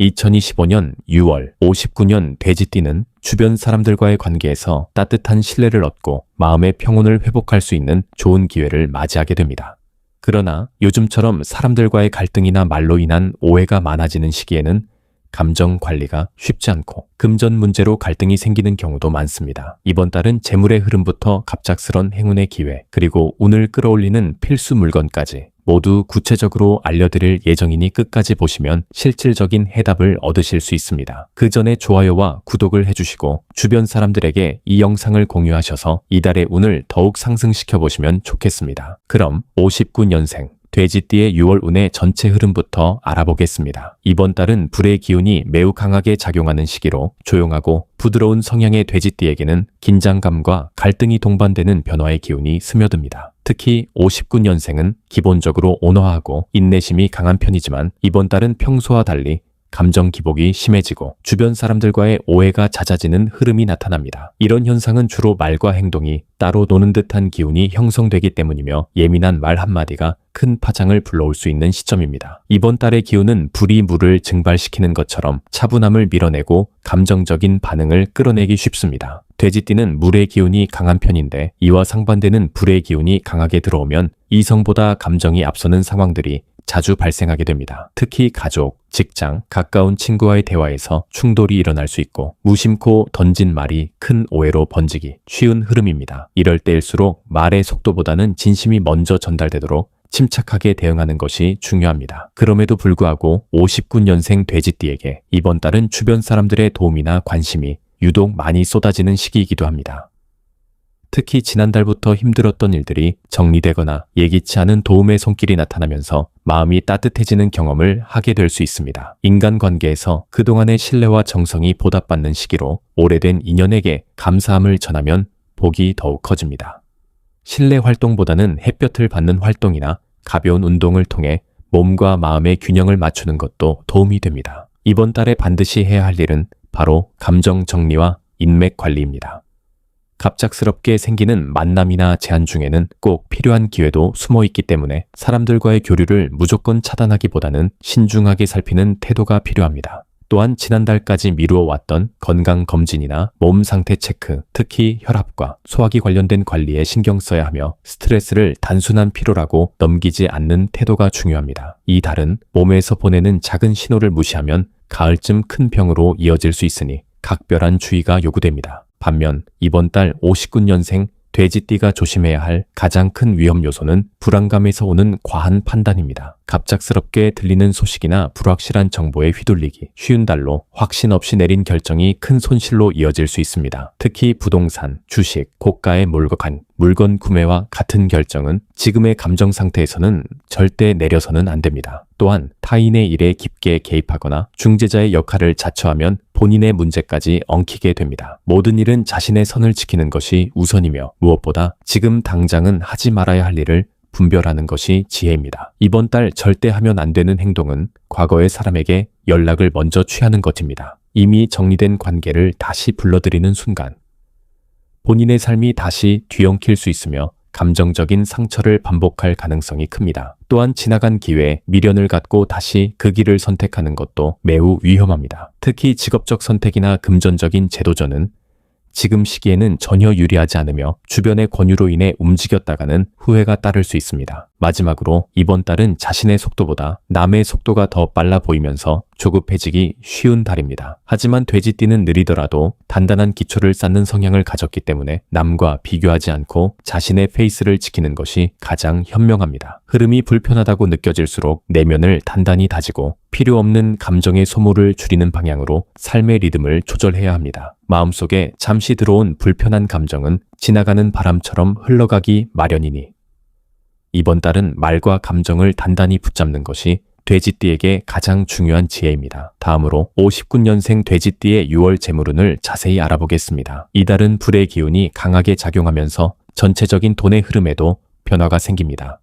2025년 6월 59년 돼지띠는 주변 사람들과의 관계에서 따뜻한 신뢰를 얻고 마음의 평온을 회복할 수 있는 좋은 기회를 맞이하게 됩니다. 그러나 요즘처럼 사람들과의 갈등이나 말로 인한 오해가 많아지는 시기에는 감정 관리가 쉽지 않고 금전 문제로 갈등이 생기는 경우도 많습니다. 이번 달은 재물의 흐름부터 갑작스런 행운의 기회, 그리고 운을 끌어올리는 필수 물건까지 모두 구체적으로 알려드릴 예정이니 끝까지 보시면 실질적인 해답을 얻으실 수 있습니다. 그 전에 좋아요와 구독을 해주시고 주변 사람들에게 이 영상을 공유하셔서 이달의 운을 더욱 상승시켜 보시면 좋겠습니다. 그럼 59년생 돼지띠의 6월 운의 전체 흐름부터 알아보겠습니다. 이번 달은 불의 기운이 매우 강하게 작용하는 시기로 조용하고 부드러운 성향의 돼지띠에게는 긴장감과 갈등이 동반되는 변화의 기운이 스며듭니다. 특히 59년생은 기본적으로 온화하고 인내심이 강한 편이지만 이번 달은 평소와 달리 감정 기복이 심해지고 주변 사람들과의 오해가 잦아지는 흐름이 나타납니다. 이런 현상은 주로 말과 행동이 따로 노는 듯한 기운이 형성되기 때문이며 예민한 말 한마디가 큰 파장을 불러올 수 있는 시점입니다. 이번 달의 기운은 불이 물을 증발시키는 것처럼 차분함을 밀어내고 감정적인 반응을 끌어내기 쉽습니다. 돼지띠는 물의 기운이 강한 편인데 이와 상반되는 불의 기운이 강하게 들어오면 이성보다 감정이 앞서는 상황들이 자주 발생하게 됩니다. 특히 가족, 직장, 가까운 친구와의 대화에서 충돌이 일어날 수 있고 무심코 던진 말이 큰 오해로 번지기 쉬운 흐름입니다. 이럴 때일수록 말의 속도보다는 진심이 먼저 전달되도록 침착하게 대응하는 것이 중요합니다. 그럼에도 불구하고 59년생 돼지띠에게 이번 달은 주변 사람들의 도움이나 관심이 유독 많이 쏟아지는 시기이기도 합니다. 특히 지난달부터 힘들었던 일들이 정리되거나 예기치 않은 도움의 손길이 나타나면서 마음이 따뜻해지는 경험을 하게 될 수 있습니다. 인간관계에서 그동안의 신뢰와 정성이 보답받는 시기로 오래된 인연에게 감사함을 전하면 복이 더욱 커집니다. 실내 활동보다는 햇볕을 받는 활동이나 가벼운 운동을 통해 몸과 마음의 균형을 맞추는 것도 도움이 됩니다. 이번 달에 반드시 해야 할 일은 바로 감정 정리와 인맥 관리입니다. 갑작스럽게 생기는 만남이나 제안 중에는 꼭 필요한 기회도 숨어 있기 때문에 사람들과의 교류를 무조건 차단하기보다는 신중하게 살피는 태도가 필요합니다. 또한 지난달까지 미루어 왔던 건강 검진이나 몸 상태 체크, 특히 혈압과 소화기 관련된 관리에 신경 써야 하며 스트레스를 단순한 피로라고 넘기지 않는 태도가 중요합니다. 이 달은 몸에서 보내는 작은 신호를 무시하면 가을쯤 큰 병으로 이어질 수 있으니 각별한 주의가 요구됩니다. 반면 이번 달 59년생 돼지띠가 조심해야 할 가장 큰 위험 요소는 불안감에서 오는 과한 판단입니다. 갑작스럽게 들리는 소식이나 불확실한 정보에 휘둘리기 쉬운 달로 확신 없이 내린 결정이 큰 손실로 이어질 수 있습니다. 특히 부동산, 주식, 고가의 물건, 물건 구매와 같은 결정은 지금의 감정 상태에서는 절대 내려서는 안 됩니다. 또한 타인의 일에 깊게 개입하거나 중재자의 역할을 자처하면 본인의 문제까지 엉키게 됩니다. 모든 일은 자신의 선을 지키는 것이 우선이며 무엇보다 지금 당장은 하지 말아야 할 일을 분별하는 것이 지혜입니다. 이번 달 절대 하면 안 되는 행동은 과거의 사람에게 연락을 먼저 취하는 것입니다. 이미 정리된 관계를 다시 불러들이는 순간 본인의 삶이 다시 뒤엉킬 수 있으며 감정적인 상처를 반복할 가능성이 큽니다. 또한 지나간 기회에 미련을 갖고 다시 그 길을 선택하는 것도 매우 위험합니다. 특히 직업적 선택이나 금전적인 제도전은 지금 시기에는 전혀 유리하지 않으며 주변의 권유로 인해 움직였다가는 후회가 따를 수 있습니다. 마지막으로 이번 달은 자신의 속도보다 남의 속도가 더 빨라 보이면서 조급해지기 쉬운 달입니다. 하지만 돼지띠는 느리더라도 단단한 기초를 쌓는 성향을 가졌기 때문에 남과 비교하지 않고 자신의 페이스를 지키는 것이 가장 현명합니다. 흐름이 불편하다고 느껴질수록 내면을 단단히 다지고 필요 없는 감정의 소모를 줄이는 방향으로 삶의 리듬을 조절해야 합니다. 마음속에 잠시 들어온 불편한 감정은 지나가는 바람처럼 흘러가기 마련이니 이번 달은 말과 감정을 단단히 붙잡는 것이 돼지띠에게 가장 중요한 지혜입니다. 다음으로 59년생 돼지띠의 6월 재물운을 자세히 알아보겠습니다. 이달은 불의 기운이 강하게 작용하면서 전체적인 돈의 흐름에도 변화가 생깁니다.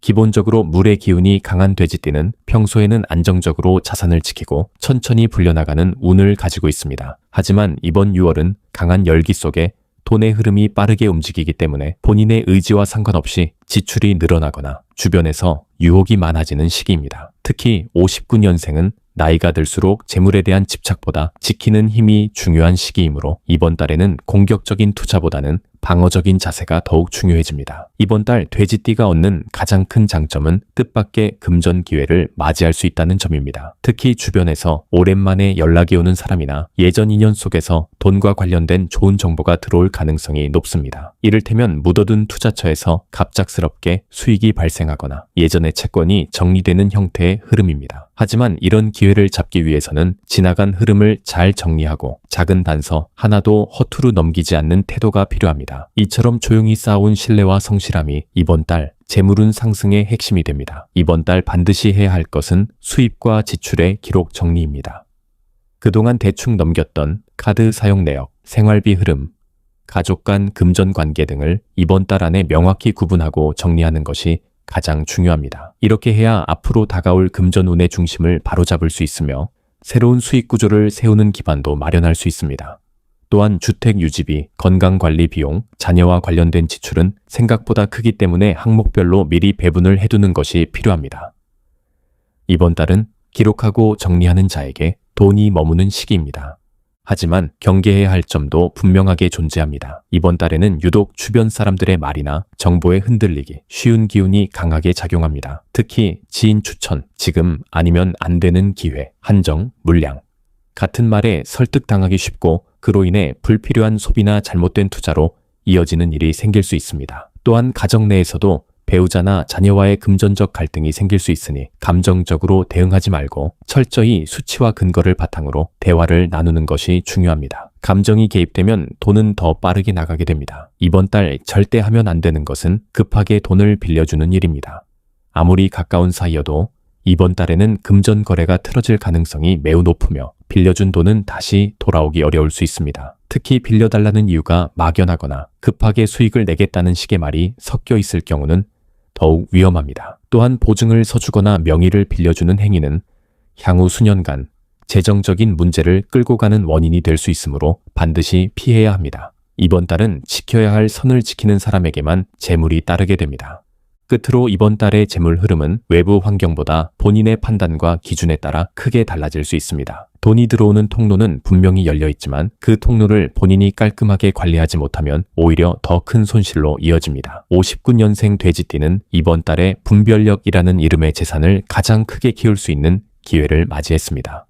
기본적으로 물의 기운이 강한 돼지띠는 평소에는 안정적으로 자산을 지키고 천천히 불려나가는 운을 가지고 있습니다. 하지만 이번 6월은 강한 열기 속에 돈의 흐름이 빠르게 움직이기 때문에 본인의 의지와 상관없이 지출이 늘어나거나 주변에서 유혹이 많아지는 시기입니다. 특히 59년생은 나이가 들수록 재물에 대한 집착보다 지키는 힘이 중요한 시기이므로 이번 달에는 공격적인 투자보다는 방어적인 자세가 더욱 중요해집니다. 이번 달 돼지띠가 얻는 가장 큰 장점은 뜻밖의 금전 기회를 맞이할 수 있다는 점입니다. 특히 주변에서 오랜만에 연락이 오는 사람이나 예전 인연 속에서 돈과 관련된 좋은 정보가 들어올 가능성이 높습니다. 이를테면 묻어둔 투자처에서 갑작스럽게 수익이 발생하거나 예전의 채권이 정리되는 형태의 흐름입니다. 하지만 이런 기회를 잡기 위해서는 지나간 흐름을 잘 정리하고 작은 단서 하나도 허투루 넘기지 않는 태도가 필요합니다. 이처럼 조용히 쌓아온 신뢰와 성실함이 이번 달 재물운 상승의 핵심이 됩니다. 이번 달 반드시 해야 할 것은 수입과 지출의 기록 정리입니다. 그동안 대충 넘겼던 카드 사용 내역, 생활비 흐름, 가족 간 금전 관계 등을 이번 달 안에 명확히 구분하고 정리하는 것이 가장 중요합니다. 이렇게 해야 앞으로 다가올 금전운의 중심을 바로잡을 수 있으며 새로운 수익 구조를 세우는 기반도 마련할 수 있습니다. 또한 주택 유지비, 건강관리 비용, 자녀와 관련된 지출은 생각보다 크기 때문에 항목별로 미리 배분을 해두는 것이 필요합니다. 이번 달은 기록하고 정리하는 자에게 돈이 머무는 시기입니다. 하지만 경계해야 할 점도 분명하게 존재합니다. 이번 달에는 유독 주변 사람들의 말이나 정보에 흔들리기 쉬운 기운이 강하게 작용합니다. 특히 지인 추천, 지금 아니면 안 되는 기회, 한정, 물량. 같은 말에 설득당하기 쉽고 그로 인해 불필요한 소비나 잘못된 투자로 이어지는 일이 생길 수 있습니다. 또한 가정 내에서도 배우자나 자녀와의 금전적 갈등이 생길 수 있으니 감정적으로 대응하지 말고 철저히 수치와 근거를 바탕으로 대화를 나누는 것이 중요합니다. 감정이 개입되면 돈은 더 빠르게 나가게 됩니다. 이번 달 절대 하면 안 되는 것은 급하게 돈을 빌려주는 일입니다. 아무리 가까운 사이여도 이번 달에는 금전 거래가 틀어질 가능성이 매우 높으며 빌려준 돈은 다시 돌아오기 어려울 수 있습니다. 특히 빌려달라는 이유가 막연하거나 급하게 수익을 내겠다는 식의 말이 섞여 있을 경우는 더욱 위험합니다. 또한 보증을 서주거나 명의를 빌려주는 행위는 향후 수년간 재정적인 문제를 끌고 가는 원인이 될 수 있으므로 반드시 피해야 합니다. 이번 달은 지켜야 할 선을 지키는 사람에게만 재물이 따르게 됩니다. 끝으로 이번 달의 재물 흐름은 외부 환경보다 본인의 판단과 기준에 따라 크게 달라질 수 있습니다. 돈이 들어오는 통로는 분명히 열려 있지만 그 통로를 본인이 깔끔하게 관리하지 못하면 오히려 더 큰 손실로 이어집니다. 59년생 돼지띠는 이번 달에 분별력이라는 이름의 재산을 가장 크게 키울 수 있는 기회를 맞이했습니다.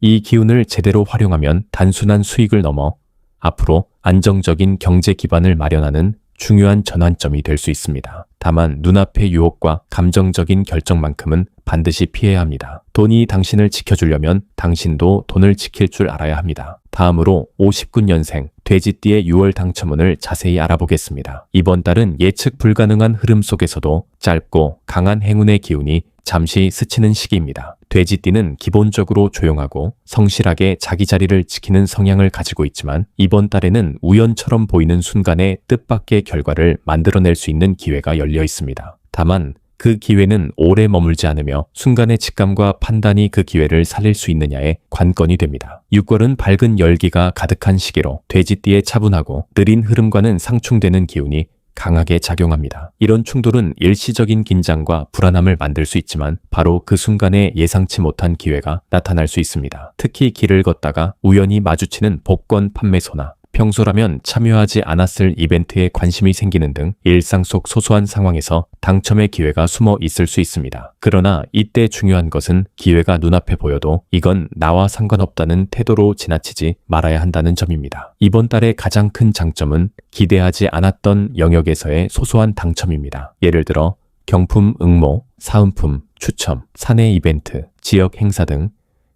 이 기운을 제대로 활용하면 단순한 수익을 넘어 앞으로 안정적인 경제 기반을 마련하는 중요한 전환점이 될 수 있습니다. 다만 눈앞의 유혹과 감정적인 결정만큼은 반드시 피해야 합니다. 돈이 당신을 지켜주려면 당신도 돈을 지킬 줄 알아야 합니다. 다음으로 59년생 돼지띠의 6월 당첨운을 자세히 알아보겠습니다. 이번 달은 예측 불가능한 흐름 속에서도 짧고 강한 행운의 기운이 잠시 스치는 시기입니다. 돼지띠는 기본적으로 조용하고 성실하게 자기 자리를 지키는 성향을 가지고 있지만 이번 달에는 우연처럼 보이는 순간에 뜻밖의 결과를 만들어낼 수 있는 기회가 열려 있습니다. 다만 그 기회는 오래 머물지 않으며 순간의 직감과 판단이 그 기회를 살릴 수 있느냐에 관건이 됩니다. 6월은 밝은 열기가 가득한 시기로 돼지띠의 차분하고 느린 흐름과는 상충되는 기운이 강하게 작용합니다. 이런 충돌은 일시적인 긴장과 불안함을 만들 수 있지만 바로 그 순간에 예상치 못한 기회가 나타날 수 있습니다. 특히 길을 걷다가 우연히 마주치는 복권 판매소나 평소라면 참여하지 않았을 이벤트에 관심이 생기는 등 일상 속 소소한 상황에서 당첨의 기회가 숨어 있을 수 있습니다. 그러나 이때 중요한 것은 기회가 눈앞에 보여도 이건 나와 상관없다는 태도로 지나치지 말아야 한다는 점입니다. 이번 달의 가장 큰 장점은 기대하지 않았던 영역에서의 소소한 당첨입니다. 예를 들어 경품 응모, 사은품, 추첨, 사내 이벤트, 지역 행사 등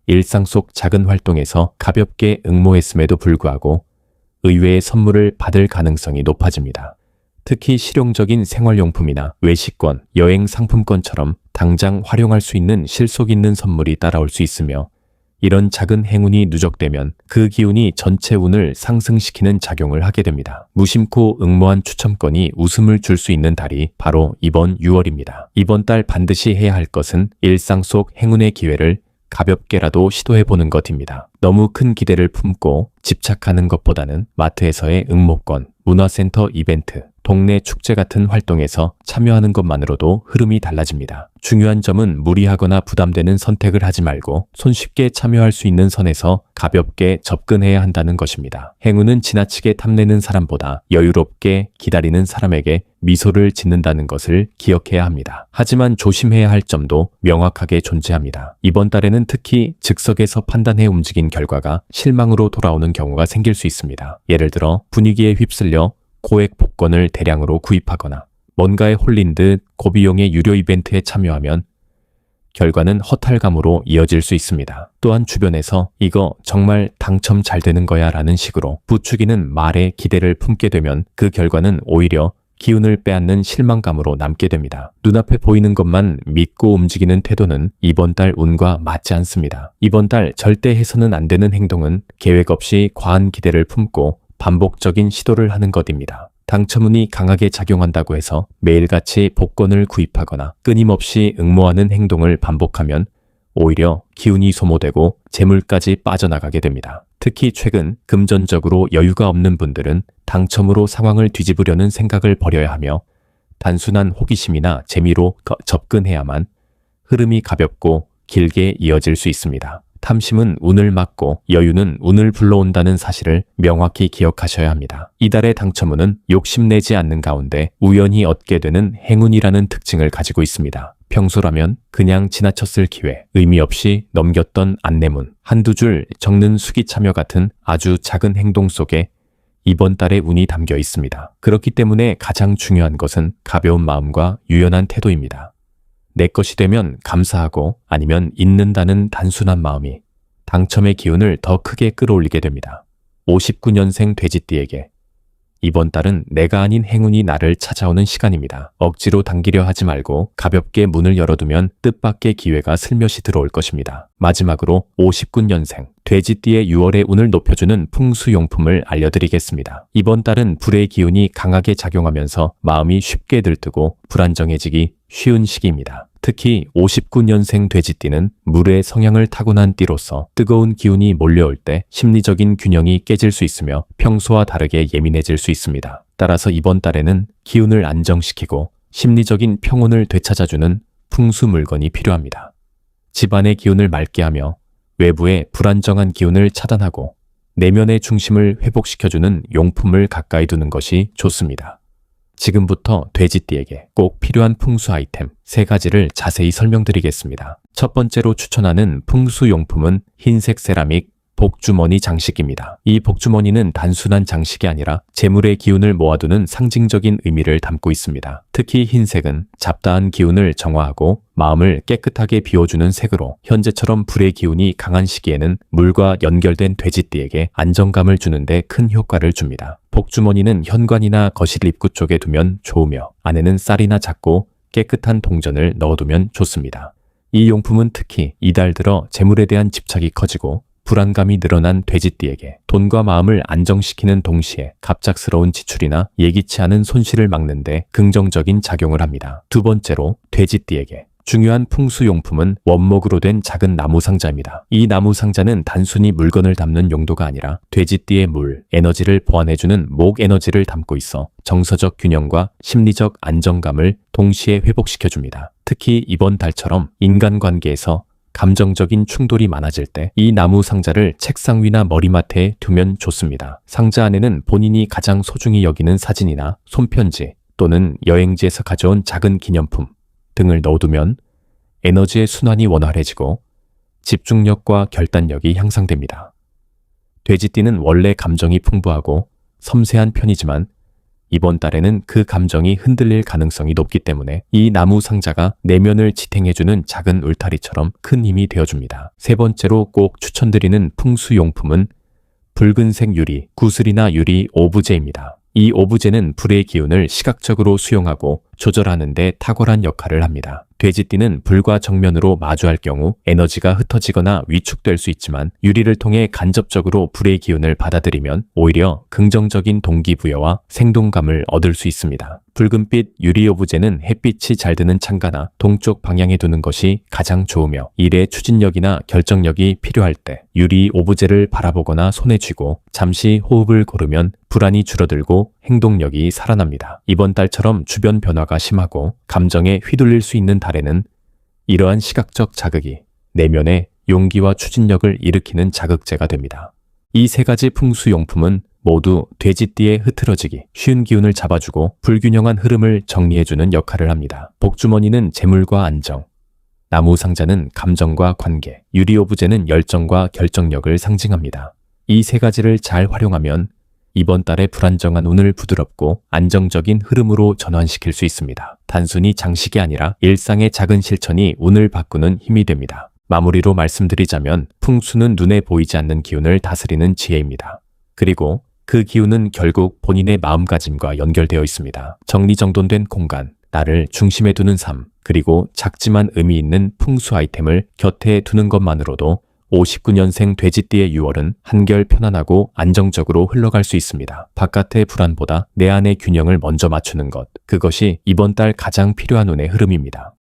일상 속 작은 활동에서 가볍게 응모했음에도 불구하고 의외의 선물을 받을 가능성이 높아집니다. 특히 실용적인 생활용품이나 외식권, 여행 상품권처럼 당장 활용할 수 있는 실속 있는 선물이 따라올 수 있으며 이런 작은 행운이 누적되면 그 기운이 전체 운을 상승시키는 작용을 하게 됩니다. 무심코 응모한 추첨권이 웃음을 줄 수 있는 달이 바로 이번 6월입니다. 이번 달 반드시 해야 할 것은 일상 속 행운의 기회를 가볍게라도 시도해보는 것입니다. 너무 큰 기대를 품고 집착하는 것보다는 마트에서의 응모권, 문화센터 이벤트, 동네 축제 같은 활동에서 참여하는 것만으로도 흐름이 달라집니다. 중요한 점은 무리하거나 부담되는 선택을 하지 말고 손쉽게 참여할 수 있는 선에서 가볍게 접근해야 한다는 것입니다. 행운은 지나치게 탐내는 사람보다 여유롭게 기다리는 사람에게 미소를 짓는다는 것을 기억해야 합니다. 하지만 조심해야 할 점도 명확하게 존재합니다. 이번 달에는 특히 즉석에서 판단해 움직인 결과가 실망으로 돌아오는 경우가 생길 수 있습니다. 예를 들어 분위기에 휩쓸려 고액 복권을 대량으로 구입하거나 뭔가에 홀린 듯 고비용의 유료 이벤트에 참여하면 결과는 허탈감으로 이어질 수 있습니다. 또한 주변에서 이거 정말 당첨 잘 되는 거야 라는 식으로 부추기는 말에 기대를 품게 되면 그 결과는 오히려 기운을 빼앗는 실망감으로 남게 됩니다. 눈앞에 보이는 것만 믿고 움직이는 태도는 이번 달 운과 맞지 않습니다. 이번 달 절대 해서는 안 되는 행동은 계획 없이 과한 기대를 품고 반복적인 시도를 하는 것입니다. 당첨운이 강하게 작용한다고 해서 매일같이 복권을 구입하거나 끊임없이 응모하는 행동을 반복하면 오히려 기운이 소모되고 재물까지 빠져나가게 됩니다. 특히 최근 금전적으로 여유가 없는 분들은 당첨으로 상황을 뒤집으려는 생각을 버려야 하며 단순한 호기심이나 재미로 거- 접근해야만 흐름이 가볍고 길게 이어질 수 있습니다. 탐심은 운을 막고 여유는 운을 불러온다는 사실을 명확히 기억하셔야 합니다. 이달의 당첨운은 욕심내지 않는 가운데 우연히 얻게 되는 행운이라는 특징을 가지고 있습니다. 평소라면 그냥 지나쳤을 기회, 의미 없이 넘겼던 안내문, 한두 줄 적는 수기 참여 같은 아주 작은 행동 속에 이번 달의 운이 담겨 있습니다. 그렇기 때문에 가장 중요한 것은 가벼운 마음과 유연한 태도입니다. 내 것이 되면 감사하고 아니면 잊는다는 단순한 마음이 당첨의 기운을 더 크게 끌어올리게 됩니다. 59년생 돼지띠에게 이번 달은 내가 아닌 행운이 나를 찾아오는 시간입니다. 억지로 당기려 하지 말고 가볍게 문을 열어두면 뜻밖의 기회가 슬며시 들어올 것입니다. 마지막으로 59년생 돼지띠의 6월의 운을 높여주는 풍수용품을 알려드리겠습니다. 이번 달은 불의 기운이 강하게 작용하면서 마음이 쉽게 들뜨고 불안정해지기 쉬운 시기입니다. 특히 59년생 돼지띠는 물의 성향을 타고난 띠로서 뜨거운 기운이 몰려올 때 심리적인 균형이 깨질 수 있으며 평소와 다르게 예민해질 수 있습니다. 따라서 이번 달에는 기운을 안정시키고 심리적인 평온을 되찾아주는 풍수 물건이 필요합니다. 집안의 기운을 맑게 하며 외부의 불안정한 기운을 차단하고 내면의 중심을 회복시켜주는 용품을 가까이 두는 것이 좋습니다. 지금부터 돼지띠에게 꼭 필요한 풍수 아이템 세 가지를 자세히 설명드리겠습니다. 첫 번째로 추천하는 풍수 용품은 흰색 세라믹 복주머니 장식입니다. 이 복주머니는 단순한 장식이 아니라 재물의 기운을 모아두는 상징적인 의미를 담고 있습니다. 특히 흰색은 잡다한 기운을 정화하고 마음을 깨끗하게 비워주는 색으로 현재처럼 불의 기운이 강한 시기에는 물과 연결된 돼지띠에게 안정감을 주는데 큰 효과를 줍니다. 복주머니는 현관이나 거실 입구 쪽에 두면 좋으며 안에는 쌀이나 작고 깨끗한 동전을 넣어두면 좋습니다. 이 용품은 특히 이달 들어 재물에 대한 집착이 커지고 불안감이 늘어난 돼지띠에게 돈과 마음을 안정시키는 동시에 갑작스러운 지출이나 예기치 않은 손실을 막는데 긍정적인 작용을 합니다. 두 번째로 돼지띠에게 중요한 풍수용품은 원목으로 된 작은 나무 상자입니다. 이 나무 상자는 단순히 물건을 담는 용도가 아니라 돼지띠의 물, 에너지를 보완해주는 목 에너지를 담고 있어 정서적 균형과 심리적 안정감을 동시에 회복시켜줍니다. 특히 이번 달처럼 인간관계에서 감정적인 충돌이 많아질 때 이 나무 상자를 책상 위나 머리맡에 두면 좋습니다. 상자 안에는 본인이 가장 소중히 여기는 사진이나 손편지 또는 여행지에서 가져온 작은 기념품 등을 넣어두면 에너지의 순환이 원활해지고 집중력과 결단력이 향상됩니다. 돼지띠는 원래 감정이 풍부하고 섬세한 편이지만 이번 달에는 그 감정이 흔들릴 가능성이 높기 때문에 이 나무 상자가 내면을 지탱해주는 작은 울타리처럼 큰 힘이 되어줍니다. 세 번째로 꼭 추천드리는 풍수용품은 붉은색 유리, 구슬이나 유리 오브제입니다. 이 오브제는 불의 기운을 시각적으로 수용하고 조절하는 데 탁월한 역할을 합니다. 돼지띠는 불과 정면으로 마주할 경우 에너지가 흩어지거나 위축될 수 있지만 유리를 통해 간접적으로 불의 기운을 받아들이면 오히려 긍정적인 동기부여와 생동감을 얻을 수 있습니다. 붉은빛 유리 오브제는 햇빛이 잘 드는 창가나 동쪽 방향에 두는 것이 가장 좋으며 일의 추진력이나 결정력이 필요할 때 유리 오브제를 바라보거나 손에 쥐고 잠시 호흡을 고르면 불안이 줄어들고 행동력이 살아납니다. 이번 달처럼 주변 변화가 심하고 감정에 휘둘릴 수 있는 달에는 이러한 시각적 자극이 내면의 용기와 추진력을 일으키는 자극제가 됩니다. 이 세 가지 풍수용품은 모두 돼지띠의 흐트러지기, 쉬운 기운을 잡아주고 불균형한 흐름을 정리해주는 역할을 합니다. 복주머니는 재물과 안정, 나무 상자는 감정과 관계, 유리 오브제는 열정과 결정력을 상징합니다. 이 세 가지를 잘 활용하면 이번 달의 불안정한 운을 부드럽고 안정적인 흐름으로 전환시킬 수 있습니다. 단순히 장식이 아니라 일상의 작은 실천이 운을 바꾸는 힘이 됩니다. 마무리로 말씀드리자면 풍수는 눈에 보이지 않는 기운을 다스리는 지혜입니다. 그리고 그 기운은 결국 본인의 마음가짐과 연결되어 있습니다. 정리정돈된 공간, 나를 중심에 두는 삶, 그리고 작지만 의미 있는 풍수 아이템을 곁에 두는 것만으로도 59년생 돼지띠의 6월은 한결 편안하고 안정적으로 흘러갈 수 있습니다. 바깥의 불안보다 내 안의 균형을 먼저 맞추는 것, 그것이 이번 달 가장 필요한 운의 흐름입니다.